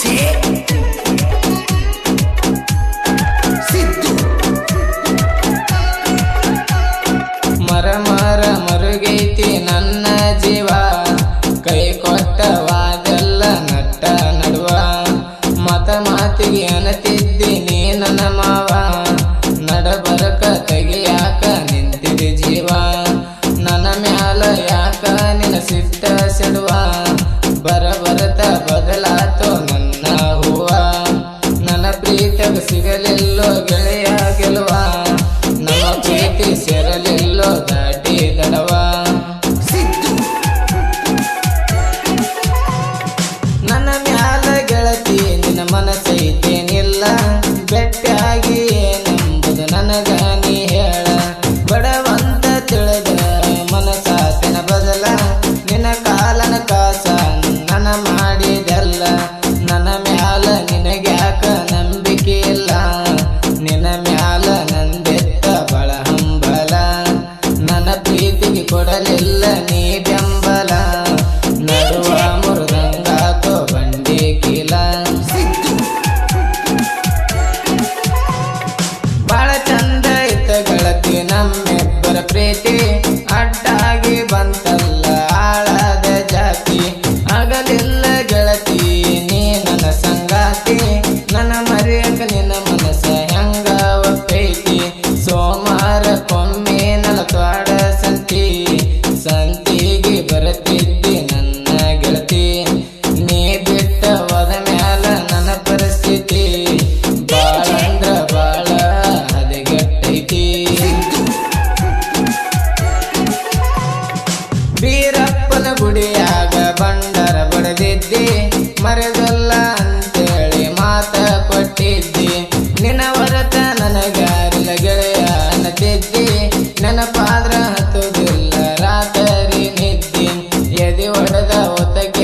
take ಸಿಗಲಿಲ್ಲೋ ಗೆಳೆಯ ಗೆಲುವ ನಮ್ಮ ಪ್ರೀತಿ ಸೇರಲಿಲ್ಲೋ ದಾಟಿ ದಡವ ಸಿದ್ದು. ನನ್ನ ಮ್ಯಾಲ ಗೆಳತಿ, ನಿನ್ನ ಮನಸ್ಸೈತೇನಿಲ್ಲ ಬೆಟ್ಟಾಗಿ ಏನೆಂಬುದು ನನಗ ನೀ ವೀರಪ್ಪನ ಗುಡಿಯಾಗ ಬಂಡರ ಬಡದಿದ್ದಿ, ಮರೆದಲ್ಲ ಅಂತೇಳಿ ಮಾತ ಕೊಟ್ಟಿದ್ದಿ. ನಿನ್ನ ಹೊರತ ನನಗಾರಿಲ್ಲ ಗೆಳೆಯ ಅನ್ನತಿದ್ದಿ ನೆನಪಾದ್ರ ಹತ್ತುದಿಲ್ಲ ರಾತ್ರಿ ನಿದ್ದಿ. ಎದಿ ಹೊಡೆದ ಒತ್ತಗೆ